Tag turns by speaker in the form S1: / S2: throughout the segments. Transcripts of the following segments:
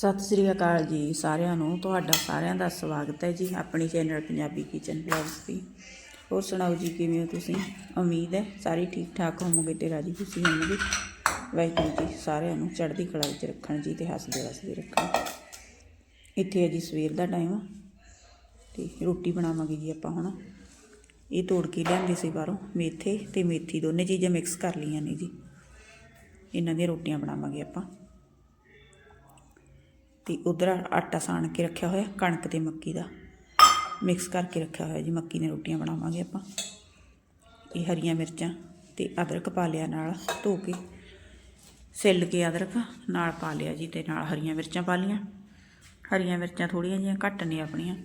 S1: ਸਤਿ ਸ੍ਰੀ ਅਕਾਲ ਜੀ ਸਾਰਿਆਂ ਨੂੰ। ਤੁਹਾਡਾ ਸਾਰਿਆਂ ਦਾ ਸਵਾਗਤ ਹੈ ਜੀ ਆਪਣੀ ਚੈਨਲ ਪੰਜਾਬੀ ਕਿਚਨ ਬਲੌਗਸ ਦੀ। ਹੋਰ ਸੁਣਾਓ ਜੀ, ਕਿਵੇਂ ਹੋ ਤੁਸੀਂ? ਉਮੀਦ ਹੈ ਸਾਰੇ ਠੀਕ ਠਾਕ ਹੋਵੋਗੇ ਤੇ ਰਾਜੀ ਖੁਸ਼ੀ ਹੋਵੋਗੇ। ਵਾਹਿਗੁਰੂ ਜੀ ਸਾਰਿਆਂ ਨੂੰ ਚੜ੍ਹਦੀ ਕਲਾ ਵਿੱਚ ਰੱਖਣ ਜੀ ਤੇ ਹੱਸਦੇ ਵਸਦੇ ਰੱਖਣ। ਇੱਥੇ ਹੈ ਜੀ ਸਵੇਰ ਦਾ ਟਾਈਮ ਤੇ ਰੋਟੀ ਬਣਾਵਾਂਗੇ ਜੀ ਆਪਾਂ ਹੁਣ। ਇਹ ਤੋੜ ਕੇ ਲਿਆਂਦੇ ਸੀ ਬਾਹਰੋਂ ਮੇਥੇ ਤੇ ਮੇਥੀ ਦੋਨੇ ਚੀਜ਼ਾਂ ਮਿਕਸ ਕਰ ਲਈਆਂ ਨੇ ਜੀ। ਇਹਨਾਂ ਦੀਆਂ ਰੋਟੀਆਂ ਬਣਾਵਾਂਗੇ ਆਪਾਂ। ਤੇ ਉਧਰ ਆਟਾ ਸਾਣ ਕੇ ਰੱਖਿਆ ਹੋਇਆ, ਕਣਕ ਤੇ ਮੱਕੀ ਦਾ। ਮਿਕਸ ਕਰਕੇ ਰੱਖਿਆ ਹੋਇਆ ਜੀ, ਮੱਕੀ ਦੀਆਂ ਰੋਟੀਆਂ ਬਣਾਵਾਂਗੇ ਆਪਾਂ। ਇਹ ਹਰੀਆਂ ਮਿਰਚਾਂ ਤੇ ਅਦਰਕ ਪਾ ਲਿਆ ਨਾਲ, ਧੋ ਕੇ। ਸਿੱਲ ਕੇ ਅਦਰਕ ਨਾਲ ਪਾ ਲਿਆ ਜੀ ਤੇ ਨਾਲ ਹਰੀਆਂ ਮਿਰਚਾਂ ਪਾ ਲੀਆਂ ਹਰੀਆਂ ਮਿਰਚਾਂ ਥੋੜੀਆਂ ਜਿਹੀਆਂ ਘੱਟ ਨੇ ਆਪਣੀਆਂ,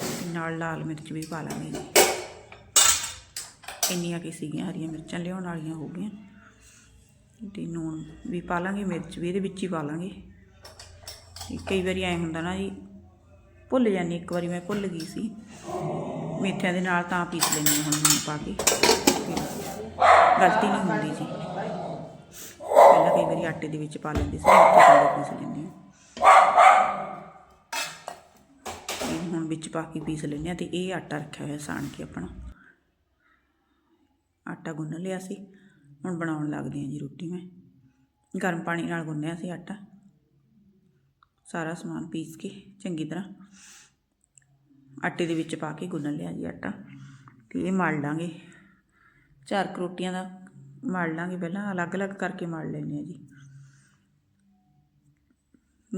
S1: ਤੇ ਨਾਲ ਲਾਲ ਮਿਰਚ ਵੀ ਪਾ ਲਾਂਗੇ ਜੀ। ਇੰਨੀਆਂ ਕੀ ਸੀਗੀਆਂ ਹਰੀਆਂ ਮਿਰਚਾਂ, ਲਿਆਉਣ ਵਾਲੀਆਂ ਹੋ ਗਈਆਂ। ਤੇ ਨੂਣ ਵੀ ਪਾ ਲਾਂਗੇ, ਮਿਰਚ ਵੀ ਇਹਦੇ ਵਿੱਚ ਹੀ ਪਾ ਲਾਂਗੇ। ਕਈ ਵਾਰੀ ਐ ਹੁੰਦਾ ਨਾ ਜੀ, ਭੁੱਲ ਜਾਂਦੀ ਇੱਕ ਵਾਰੀ ਮੈਂ ਭੁੱਲ ਗਈ ਸੀ। ਮੇਥਿਆਂ ਦੇ ਨਾਲ ਤਾਂ ਪੀਸ ਲੈਂਦੀ ਹਾਂ ਹੁਣ ਨੂਣ ਪਾ ਕੇ। ਗਲਤੀ ਨਹੀਂ ਹੁੰਦੀ ਜੀ। ਪਹਿਲਾਂ ਕਈ ਵਾਰੀ ਆਟੇ ਦੇ ਵਿੱਚ ਪਾ ਲੈਂਦੀ ਸੀ ਮੇਥੇ ਨਾਲ ਪੀਸ ਲੈਂਦੀ ਹਾਂ। ਇਹ ਹੁਣ ਵਿੱਚ ਪਾ ਕੇ ਪੀਸ ਲੈਂਦੇ ਹਾਂ ਤੇ ਇਹ ਆਟਾ ਰੱਖਿਆ ਹੋਇਆ ਸਾਣ ਕੇ ਆਪਣਾ। ਆਟਾ ਗੁੰਨ ਲਿਆ ਸੀ। ਹੁਣ ਬਣਾਉਣ ਲੱਗਦੀ ਹਾਂ ਜੀ ਰੋਟੀ ਮੈਂ। ਗਰਮ ਪਾਣੀ ਨਾਲ ਗੁੰਨਿਆ ਸੀ ਆਟਾ। ਸਾਰਾ ਸਮਾਨ ਪੀਸ ਕੇ ਚੰਗੀ ਤਰ੍ਹਾਂ ਆਟੇ ਦੇ ਵਿੱਚ ਪਾ ਕੇ ਗੁੰਨ ਲਿਆ ਜੀ ਆਟਾ ਤੇ ਇਹ ਮਲ ਲਾਂਗੇ। ਚਾਰ ਕੁ ਰੋਟੀਆਂ ਦਾ ਮਲ ਲਾਂਗੇ ਪਹਿਲਾਂ, ਅਲੱਗ-ਅਲੱਗ ਕਰਕੇ ਮਲ ਲੈਂਦੇ ਆ ਜੀ।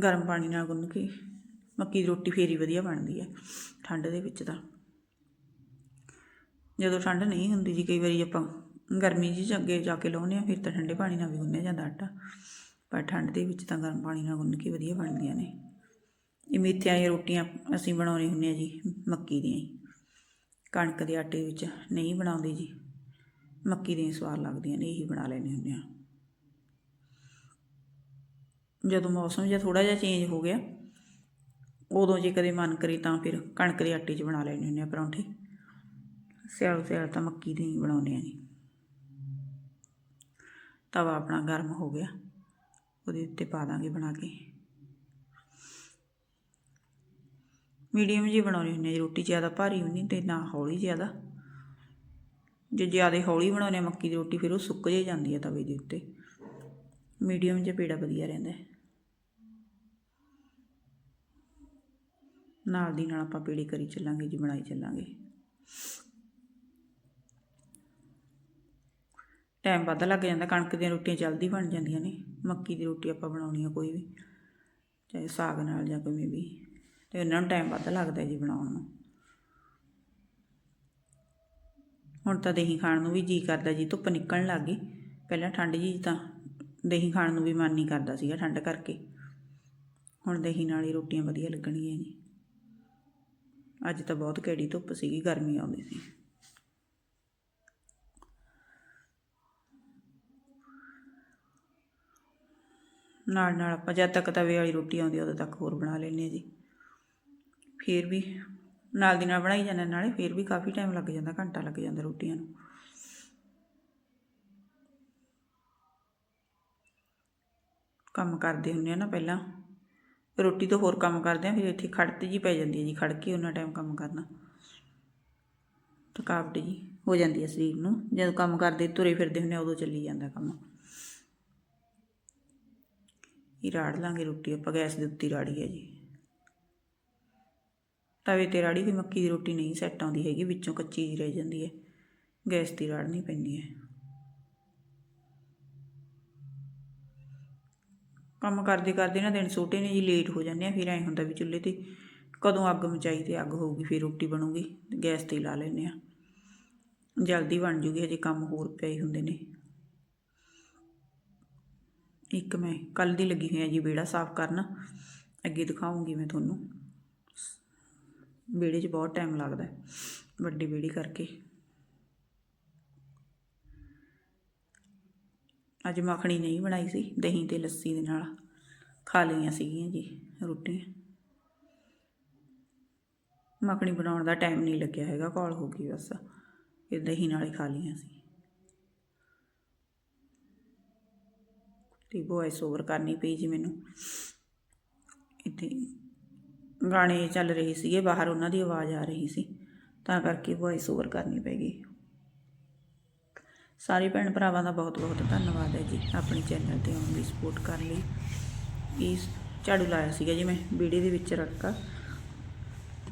S1: ਗਰਮ ਪਾਣੀ ਨਾਲ ਗੁੰਨ ਕੇ ਮੱਕੀ ਦੀ ਰੋਟੀ ਫੇਰ ਹੀ ਵਧੀਆ ਬਣਦੀ ਹੈ ਠੰਡ ਦੇ ਵਿੱਚ ਤਾਂ। ਜਦੋਂ ਠੰਡ ਨਹੀਂ ਹੁੰਦੀ ਜੀ, ਕਈ ਵਾਰੀ ਆਪਾਂ ਗਰਮੀ ਜੀ 'ਚ ਅੱਗੇ ਜਾ ਕੇ ਲਾਉਂਦੇ ਆ ਫਿਰ ਤਾਂ ਠੰਡੇ ਪਾਣੀ ਨਾਲ ਵੀ ਗੁੰਨਿਆ ਜਾਂਦਾ ਆਟਾ। ਪਰ ਠੰਡ ਦੇ ਵਿੱਚ ਤਾਂ ਗਰਮ ਪਾਣੀ ਨਾਲ ਗੁੰਨ ਕੇ ਵਧੀਆ ਬਣਦੀਆਂ ਨੇ। ਇਹ ਮੇਥਿਆਂ ਦੀਆਂ ਰੋਟੀਆਂ ਅਸੀਂ ਬਣਾਉਣੇ ਹੁੰਦੇ ਆ ਜੀ, ਮੱਕੀ ਦੀਆਂ ਹੀ ਕਣਕ ਦੇ ਆਟੇ ਵਿੱਚ ਨਹੀਂ ਬਣਾਉਂਦੇ ਜੀ। ਮੱਕੀ ਦੀਆਂ ਹੀ ਸਵਾਦ ਲੱਗਦੀਆਂ ਨੇ, ਇਹੀ ਬਣਾ ਲੈਣੇ ਹੁੰਦੇ ਆ ਜਦੋਂ ਮੌਸਮ ਜਿਹਾ ਥੋੜਾ ਜਿਹਾ ਚੇਂਜ ਹੋ ਗਿਆ, ਉਦੋਂ ਜੇ ਕਦੇ ਮਨ ਕਰੇ ਤਾਂ ਫਿਰ ਕਣਕ ਦੇ ਆਟੇ 'ਚ ਬਣਾ ਲੈਣੇ ਹੁੰਦੇ ਆ ਪਰੌਂਠੇ। ਸਿਆਲ ਸਿਆਲ ਤਾਂ ਮੱਕੀ ਦੇ ਹੀ ਬਣਾਉਂਦੇ ਆ ਜੀ। ਤਵਾ ਆਪਣਾ ਗਰਮ ਹੋ ਗਿਆ। ਉਹਦੇ ਉੱਤੇ ਪਾ ਦਾਂਗੇ ਬਣਾ ਕੇ। ਮੀਡੀਅਮ ਜੀ ਬਣਾਉਣੀ ਹੁੰਦੀ ਹੈ ਰੋਟੀ ਜ਼ਿਆਦਾ ਭਾਰੀ ਹੁੰਦੀ ਨਹੀਂ ਤੇ ਨਾ ਹੌਲੀ ਜ਼ਿਆਦਾ। ਜੇ ਜ਼ਿਆਦਾ ਹੌਲੀ ਬਣਾਉਣੇ ਆ ਮੱਕੀ ਦੀ ਰੋਟੀ, ਫਿਰ ਉਹ ਸੁੱਕ ਜੇ ਜਾਂਦੀ ਹੈ ਤਵੇ ਦੇ ਉੱਤੇ। ਮੀਡੀਅਮ ਜਿਹਾ ਪੇੜਾ ਵਧੀਆ ਰਹਿੰਦਾ ਨਾਲ ਦੀ ਨਾਲ ਆਪਾਂ ਪੇੜੇ ਕਰੀ ਚੱਲਾਂਗੇ ਜੀ, ਬਣਾਈ ਚੱਲਾਂਗੇ। ਟਾਈਮ ਵੱਧ ਲੱਗ ਜਾਂਦਾ, ਕਣਕ ਦੀਆਂ ਰੋਟੀਆਂ ਜਲਦੀ ਬਣ ਜਾਂਦੀਆਂ ਨੇ, ਮੱਕੀ ਦੀ ਰੋਟੀ ਆਪਾਂ ਬਣਾਉਣੀ ਆ ਕੋਈ ਵੀ, ਚਾਹੇ ਸਾਗ ਨਾਲ ਜਾਂ ਕਿਵੇਂ ਵੀ, ਤੇ ਉਹਨਾਂ ਨੂੰ ਟਾਈਮ ਵੱਧ ਲੱਗਦਾ ਜੀ ਬਣਾਉਣ ਨੂੰ। ਹੁਣ ਤਾਂ ਦਹੀਂ ਖਾਣ ਨੂੰ ਵੀ ਜੀ ਕਰਦਾ ਜੀ, ਧੁੱਪ ਨਿਕਲਣ ਲੱਗ ਗਈ, ਪਹਿਲਾਂ ਠੰਡ ਜੀ ਤਾਂ ਦਹੀਂ ਖਾਣ ਨੂੰ ਵੀ ਮਨ ਨਹੀਂ ਕਰਦਾ ਸੀਗਾ ਠੰਡ ਕਰਕੇ, ਹੁਣ ਦਹੀਂ ਨਾਲ ਹੀ ਰੋਟੀਆਂ ਵਧੀਆ ਲੱਗਣਗੀਆਂ ਜੀ। ਅੱਜ ਤਾਂ ਬਹੁਤ ਕਿਹੜੀ ਧੁੱਪ ਸੀਗੀ, ਗਰਮੀ ਆਉਂਦੀ ਸੀ। ਨਾਲ ਨਾਲ ਆਪਾਂ ਜਦ ਤੱਕ ਤਵੇ ਵਾਲੀ ਰੋਟੀ ਆਉਂਦੀ ਉਦੋਂ ਤੱਕ ਹੋਰ ਬਣਾ ਲੈਂਦੇ ਹਾਂ ਜੀ। ਫਿਰ ਵੀ ਨਾਲ ਦੀ ਨਾਲ ਬਣਾਈ ਜਾਂਦੇ ਨਾਲੇ ਫਿਰ ਵੀ ਕਾਫੀ ਟਾਈਮ ਲੱਗ ਜਾਂਦਾ, ਘੰਟਾ ਲੱਗ ਜਾਂਦਾ ਰੋਟੀਆਂ ਨੂੰ। ਕੰਮ ਕਰਦੇ ਹੁੰਦੇ ਆ ਨਾ ਪਹਿਲਾਂ। ਰੋਟੀ ਤੋਂ ਹੋਰ ਕੰਮ ਕਰਦੇ ਆ, ਫਿਰ ਇੱਥੇ ਖੜਤ ਜੀ ਪੈ ਜਾਂਦੀ ਹੈ ਜੀ ਖੜ ਕੇ ਉਹਨਾਂ ਟਾਈਮ ਕੰਮ ਕਰਨਾ। ਥਕਾਵਟ ਜੀ ਹੋ ਜਾਂਦੀ ਹੈ ਸਰੀਰ ਨੂੰ। ਜਦੋਂ ਕੰਮ ਕਰਦੇ, ਤੁਰੇ ਫਿਰਦੇ ਹੁੰਦੇ ਆ, ਉਦੋਂ ਚੱਲੀ ਜਾਂਦਾ ਕੰਮ। ਇਹ ਰਾੜ ਲਾਂਗੇ ਰੋਟੀ, ਆਪਾਂ ਗੈਸ ਦੇ ਉੱਤੇ ਰਾੜੀ ਹੈ ਜੀ। ਤਵੇ ਤੇ ਰਾੜੀ ਦੀ ਮੱਕੀ ਦੀ ਰੋਟੀ ਨਹੀਂ ਸੈੱਟ ਆਉਂਦੀ ਹੈਗੀ, ਵਿੱਚੋਂ ਕੱਚੀ ਹੀ ਰਹਿ ਜਾਂਦੀ ਹੈ। ਗੈਸ ਦੀ ਰਾੜਨੀ ਪੈਂਦੀ ਹੈ। ਕੰਮ ਕਰਦੇ ਕਰਦੇ ਨਾ ਦਿਨ ਛੋਟੇ ਨੇ ਜੀ ਲੇਟ ਹੋ ਜਾਂਦੇ ਆ, ਫਿਰ ਐ ਹੁੰਦਾ ਵੀ ਚੁੱਲ੍ਹੇ ਤੇ ਕਦੋਂ ਅੱਗ ਮਚਾਈ ਤੇ ਅੱਗ ਹੋਊਗੀ, ਫਿਰ ਰੋਟੀ ਬਣੂਗੀ ਗੈਸ ਤੇ ਹੀ ਲਾ ਲੈਂਦੇ ਆ। ਜਲਦੀ ਬਣ ਜੂਗੀ, ਹਜੇ ਕੰਮ ਹੋਰ ਪਏ ਹੁੰਦੇ ਨੇ। ਇੱਕ ਮੈਂ ਕੱਲ ਦੀ ਲੱਗੀ ਹੋਈ ਆ ਜੀ ਵਿਹੜਾ ਸਾਫ਼ ਕਰਨ। ਅੱਗੇ ਦਿਖਾਉਂਗੀ ਮੈਂ ਤੁਹਾਨੂੰ। ਵਿਹੜੇ 'ਚ ਬਹੁਤ ਟਾਈਮ ਲੱਗਦਾ ਵੱਡੀ ਵਿਹੜੀ ਕਰਕੇ। ਅੱਜ ਮੱਖਣੀ ਨਹੀਂ ਬਣਾਈ ਸੀ, ਦਹੀਂ ਤੇ ਲੱਸੀ ਦੇ ਨਾਲ ਖਾ ਲਈਆਂ ਸੀਗੀਆਂ ਜੀ ਰੋਟੀਆਂ। ਮੱਖਣੀ ਬਣਾਉਣ ਦਾ ਟਾਈਮ ਨਹੀਂ ਲੱਗਿਆ ਹੈਗਾ ਕਾਲ ਹੋ ਗਈ ਬਸ। ਇਹ ਦਹੀਂ ਨਾਲ ਹੀ ਖਾ ਲਈਆਂ ਸੀ। ਤੇ ਵੌਇਸ ਓਵਰ ਕਰਨੀ ਪਈ ਜੀ ਮੈਨੂੰ। ਇੱਥੇ ਗਾਣੇ ਚੱਲ ਰਹੇ ਸੀਗੇ, ਬਾਹਰ ਉਹਨਾਂ ਦੀ ਆਵਾਜ਼ ਆ ਰਹੀ ਸੀ, ਤਾਂ ਕਰਕੇ ਵੌਇਸ ਓਵਰ ਕਰਨੀ ਪੈ ਗਈ। ਸਾਰੇ ਭੈਣ ਭਰਾਵਾਂ ਦਾ ਬਹੁਤ ਬਹੁਤ ਧੰਨਵਾਦ ਹੈ ਜੀ, ਆਪਣੇ ਚੈਨਲ ਤੇ ਆਉਣ ਦੀ ਸਪੋਰਟ ਕਰਨ ਲਈ। ਇਸ ਝਾੜੂ ਲਾਇਆ ਸੀਗਾ ਜੀ ਮੈਂ, ਵੀਡੀਓ ਦੇ ਵਿੱਚ ਰੜਕਾ।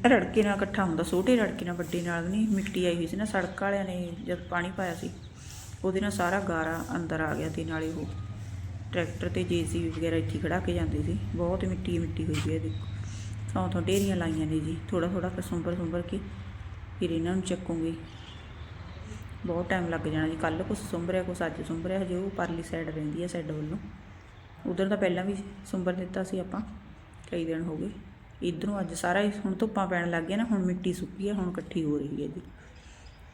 S1: ਰੜਕੇ ਨਾਲ ਇਕੱਠਾ ਹੁੰਦਾ, ਛੋਟੇ ਰੜਕੇ ਨਾਲ, ਵੱਡੇ ਨਾਲ ਨਹੀਂ, ਮਿੱਟੀ ਆਈ ਹੋਈ ਸੀ ਨਾ, ਸੜਕ ਵਾਲਿਆਂ ਨੇ ਜਦ ਪਾਣੀ ਪਾਇਆ ਸੀ, ਉਹਦੇ ਨਾਲ ਸਾਰਾ ਗਾਰਾ ਅੰਦਰ ਆ ਗਿਆ ਤੇ ਨਾਲੇ ਉਹ ਟਰੈਕਟਰ ਤੇ ਜੀਸੀਬੀ ਵਗੈਰਾ ਇੱਥੇ ਖੜਾ ਕੇ ਜਾਂਦੇ ਸੀ। ਬਹੁਤ ਮਿੱਟੀ ਮਿੱਟੀ ਹੋਈ ਵੀ ਹੈ ਦੇਖੋ। ਥਾਂ ਥਾਂ ਢੇਰੀਆਂ ਲਾਈਆਂ ਨੇ ਜੀ। ਥੋੜਾ ਥੋੜਾ ਕਸੁੰਬਰ ਸੁੰਬਰ ਕੇ ਫਿਰ ਇਹਨਾਂ ਨੂੰ ਚੱਕੂਗੀ। ਬਹੁਤ ਟਾਈਮ ਲੱਗ ਜਾਣਾ ਜੀ। ਕੱਲ ਕੁਛ ਸੁੰਬਰਿਆ ਕੁਛ ਅੱਜ ਸੁੰਬਰਿਆ ਹਜੇ ਉਹ ਪਰਲੀ ਸਾਈਡ ਰਹਿੰਦੀ ਹੈ ਸਾਈਡ ਵੱਲੋਂ। ਉਧਰ ਤਾਂ ਪਹਿਲਾਂ ਵੀ ਸੁੰਬਰ ਦਿੱਤਾ ਸੀ ਆਪਾਂ, ਕਈ ਦਿਨ ਹੋ ਗਏ। ਇਧਰੋਂ ਅੱਜ ਸਾਰਾ ਹੁਣ ਧੁੱਪਾਂ ਪੈਣ ਲੱਗ ਗਿਆ ਨਾ, ਹੁਣ ਮਿੱਟੀ ਸੁੱਕੀ ਹੈ ਹੁਣ ਇਕੱਠੀ ਹੋ ਰਹੀ ਹੈ ਜੀ।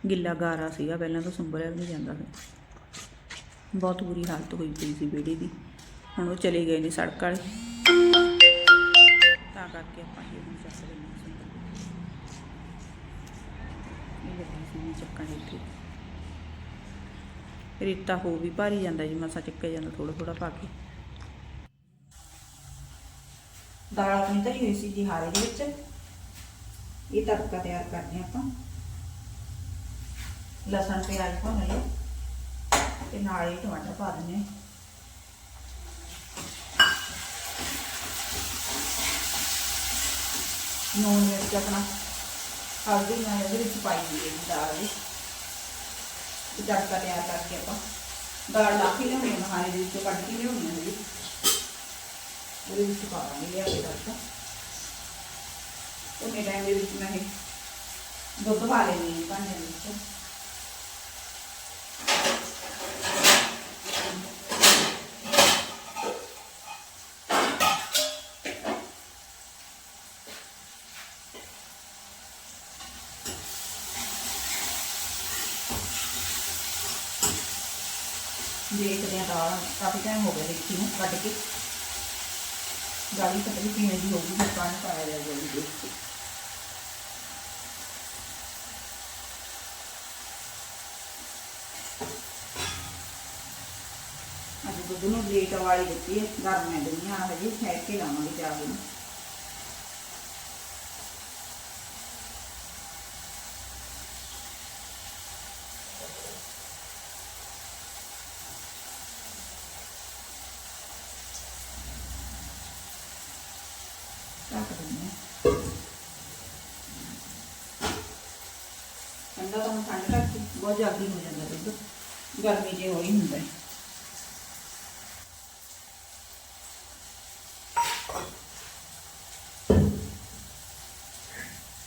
S1: ਗਿੱਲਾ ਗਾਰਾ ਸੀਗਾ, ਪਹਿਲਾਂ ਤਾਂ ਸੁੰਬਰਿਆ ਵੀ ਨਹੀਂ ਜਾਂਦਾ ਸੀ। ਬਹੁਤ ਬੁਰੀ ਹਾਲਤ ਹੋਈ ਪਈ ਸੀ ਬੇੜੇ ਦੀ। ਹੁਣ ਉਹ ਚਲੇ ਗਏ ਨੇ ਸੜਕ ਵਾਲੇ। ਤਾਂ ਕਰਕੇ ਆਪਾਂ ਇਹ ਹੁਣ ਚੱਕ ਲੈਂਦੇ ਹਾਂ ਇਹ ਲੱਗੀ ਸੀ ਚੱਕਣ ਇੱਥੇ। ਰੇਤਾ ਹੋ ਵੀ ਭਾਰੀ ਜਾਂਦਾ ਜੀ, ਮਸਾ ਚੱਕਿਆ ਜਾਂਦਾ ਥੋੜਾ ਥੋੜਾ ਪਾ ਕੇ। ਦਾਲ ਆਪਣੀ ਧਰੀ ਹੋਈ ਸੀ ਜੀ ਹਾਰੇ ਦੇ ਵਿੱਚ। ਇਹ ਤੜਕਾ ਤਿਆਰ ਕਰਦੇ ਹਾਂ ਆਪਾਂ। ਲਸਣ ਪਿਆਜ਼ ਭੁੰਨ ਲਿਆ ਤੇ ਨਾਲ ਹੀ ਟਮਾਟਰ ਪਾ ਦਿੰਦੇ ਨੂਨ ਮਿਰਚ ਆਪਣਾ ਹਲਦੀ ਨਾਲ ਇਹਦੇ ਵਿੱਚ ਪਾਈ ਹੋਈ ਦਾਲ ਦੀ। ਤੇ ਤੜਕਾ ਤਿਆਰ ਕਰਕੇ ਆਪਾਂ ਦਾਲ ਲਾ ਕੇ ਲਿਆਉਣੀ ਹੈ ਮਹਾਰੇ ਦੇ ਵਿੱਚੋਂ ਕੱਢ ਕੇ ਲਿਆਉਣੀ ਹੈ ਜੀ ਉਹਦੇ ਵਿੱਚ ਪਾ ਦਾਂਗੇ ਲਿਆ ਕੇ ਤੜਕਾ। ਉਹਨੇ ਟਾਈਮ ਦੇ ਵਿੱਚ ਮੈਂ ਦੁੱਧ ਪਾ ਲੈਣੀ ਹੈ ਭਾਂਡੇ ਦੇ ਵਿੱਚ। ਦੇਖਦੇ ਹਾਂ ਦਾਲ। ਕਾਫੀ ਟਾਈਮ ਹੋ ਗਿਆ ਦੇਖੀ ਨੂੰ ਕੱਢ ਕੇ। ਗਾਲੀ ਪਤਾ ਨਹੀਂ ਕਿਵੇਂ ਦੀ ਹੋਊਗੀ ਫਿਰ ਪਾਣੀ ਪਾਇਆ ਜਾਊਗਾ ਜੀ ਦੇਖ ਕੇ। ਅੱਜ ਦੁੱਧ ਨੂੰ ਲੇਟ ਵਾਲੀ ਦਿੱਤੀ ਹੈ। ਗਰਮ ਹੈ ਦੁਨੀਆ, ਹਜੇ ਠਹਿਰ ਕੇ ਲਾਵਾਂਗੇ ਚਾਹ ਨੂੰ ਰੱਖ ਦਿੰਦੇ ਹਾਂ ਠੰਡਾ ਤਾਂ ਹੁਣ ਠੰਡ ਕਰਕੇ ਬਹੁਤ ਹੋ ਜਾਂਦਾ ਦੁੱਧ। ਗਰਮੀ ਜੇ ਹੋਈ ਹੁੰਦਾ।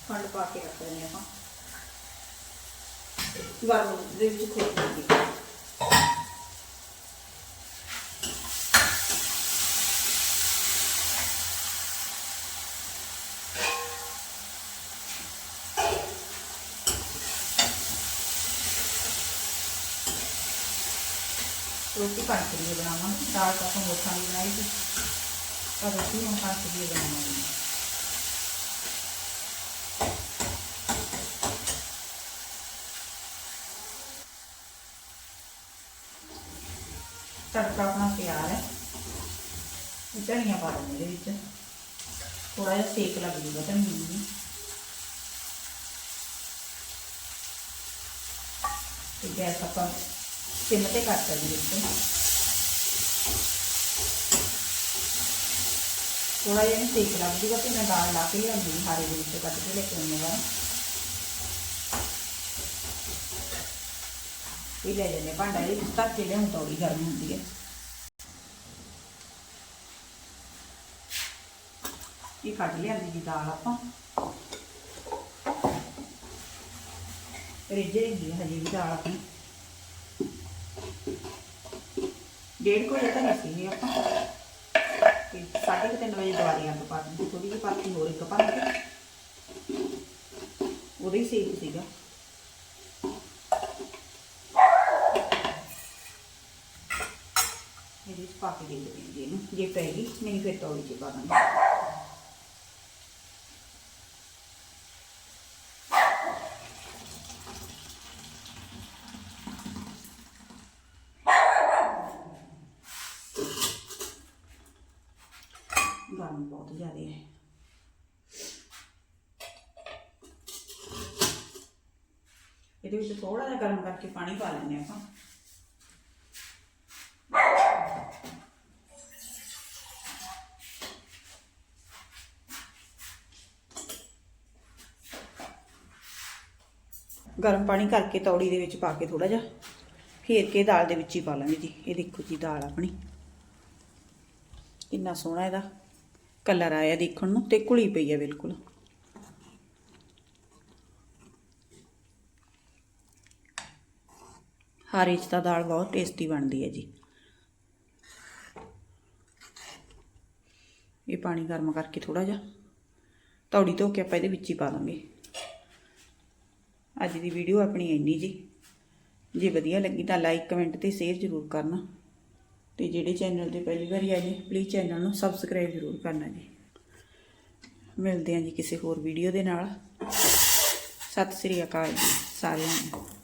S1: ਖੰਡ ਪਾ ਕੇ ਰੱਖ ਦਿੰਦੇ ਆਪਾਂ। ਗਰਮ ਦੇ ਵਿੱਚ ਖੋਲ ਦਿੰਦੇ ਰੋਟੀ ਕਣਕ ਦੀ ਬਣਾਵਾਂਗੇ, ਦਾਲ ਤਾਂ ਆਪਾਂ ਮੋਠਾਂ ਦੀ ਬਣਾਈ ਸੀ। ਪਰ ਰੋਟੀ ਹੁਣ ਕਣਕ ਦੀ ਬਣਾਵਾਂਗੇ। ਤੜਕਾ ਆਪਣਾ ਤਿਆਰ ਹੈ। ਧਨੀਆ ਪਾ ਦਿੰਦੇ ਇਹਦੇ ਵਿੱਚ। ਥੋੜਾ ਜਿਹਾ ਸੇਕ ਲੱਗ ਜੂਗਾ ਧਨੀਏ ਨੂੰ। ਤੇ ਗੈਸ ਆਪਾਂ ਸਿਮ ਤੇ ਕਰ ਸਕਦੇ ਇੱਥੇ ਥੋੜਾ ਜਿਹਾ ਇਹਨੂੰ ਸੇਕ ਲੱਗ ਜੂਗਾ ਤੇ ਮੈਂ ਦਾਲ ਲਾ ਕੇ ਲਿਆਉਂਦੀ ਹਾਂ, ਹਾਰੇ ਦੇ ਵਿੱਚ ਕੱਟ ਕੇ ਲੈ ਕੇ ਆਉਂਦੀ ਹਾਂ। ਇਹ ਲੈ ਜਾਂਦੇ ਭਾਂਡਾ, ਇਹ ਤੱਕ ਕੇ ਲਿਆਉਂ ਤੌੜੀ ਗਰਮ ਹੁੰਦੀ ਹੈ। ਇਹ ਕੱਢ ਲਿਆਂਦੀ ਜੀ ਦਾਲ ਆਪਾਂ। ਰਿੱਝੇ ਹੀ ਹਜੇ ਵੀ ਦਾਲ ਆਪਣੀ। ਡੇਢ ਕੋ ਵਜੇ ਤੱਕ ਅਸੀਂ ਆਪਾਂ ਤੇ ਸਾਢੇ ਕੁ ਤਿੰਨ ਵਜੇ ਦੁਬਾਰੇ ਅੱਗ ਪਾ ਦਿੰਦੀ ਥੋੜੀ ਜਿਹੀ ਪਾਤੀ ਹੋਰ ਇੱਕ ਪਾ ਕੇ ਉਹਦੇ ਹੀ ਸੇਕ ਸੀਗਾ ਇਹਦੇ ਵਿੱਚ ਪਾ ਕੇ ਦੇ ਦਿੰਦੇ ਜੀ ਇਹਨੂੰ ਜੇ ਪੈਗੀ ਨਹੀਂ ਫਿਰ ਤੌੜੀ 'ਚ ਪਾ ਦਾਂਗੇ ਗਰਮ ਬਹੁਤ ਜ਼ਿਆਦਾ ਹੈ ਇਹਦੇ ਵਿੱਚ ਥੋੜਾ ਜਿਹਾ ਗਰਮ ਕਰਕੇ ਪਾਣੀ ਪਾ ਲੈਂਦੇ ਹਾਂ ਆਪਾਂ। ਗਰਮ ਪਾਣੀ ਕਰਕੇ ਤੌੜੀ ਦੇ ਵਿੱਚ ਪਾ ਕੇ ਥੋੜਾ ਜਿਹਾ ਫੇਰ ਕੇ ਦਾਲ ਦੇ ਵਿੱਚ ਹੀ ਪਾ ਲਾਂਗੇ ਜੀ। ਇਹ ਦੇਖੋ ਜੀ ਦਾਲ ਆਪਣੀ। ਕਿੰਨਾ ਸੋਹਣਾ ਇਹਦਾ। ਕਲਰ ਆਇਆ ਦੇਖਣ ਨੂੰ ਤੇ ਘੁਲੀ ਪਈ ਹੈ ਬਿਲਕੁਲ। ਹਰੀ ਚ ਦਾਲ ਬਹੁਤ ਟੇਸਟੀ ਬਣਦੀ ਹੈ ਜੀ। ਇਹ ਪਾਣੀ ਗਰਮ ਕਰਕੇ ਥੋੜਾ ਜਿਹਾ ਤੌੜੀ ਧੋ ਕੇ ਆਪਾਂ ਇਹਦੇ ਵਿੱਚ ਹੀ ਪਾ ਦਾਂਗੇ। ਅੱਜ ਦੀ ਵੀਡੀਓ ਆਪਣੀ ਇੰਨੀ ਜੀ। ਜੇ ਵਧੀਆ ਲੱਗੀ ਤਾਂ ਲਾਈਕ ਕਮੈਂਟ ਤੇ ਸ਼ੇਅਰ ਜ਼ਰੂਰ ਕਰਨਾ। ਤੇ ਜਿਹੜੇ ਚੈਨਲ ਤੇ ਪਹਿਲੀ ਵਾਰੀ ਆਏ ਨੇ ਪਲੀਜ਼ ਚੈਨਲ ਨੂੰ ਸਬਸਕ੍ਰਾਈਬ ਜ਼ਰੂਰ ਕਰਨਾ ਜੀ। ਮਿਲਦੇ ਹਾਂ ਜੀ ਕਿਸੇ ਹੋਰ ਵੀਡੀਓ ਦੇ ਨਾਲ। ਸਤਿ ਸ੍ਰੀ ਅਕਾਲ ਜੀ ਸਾਰਿਆਂ ਨੂੰ।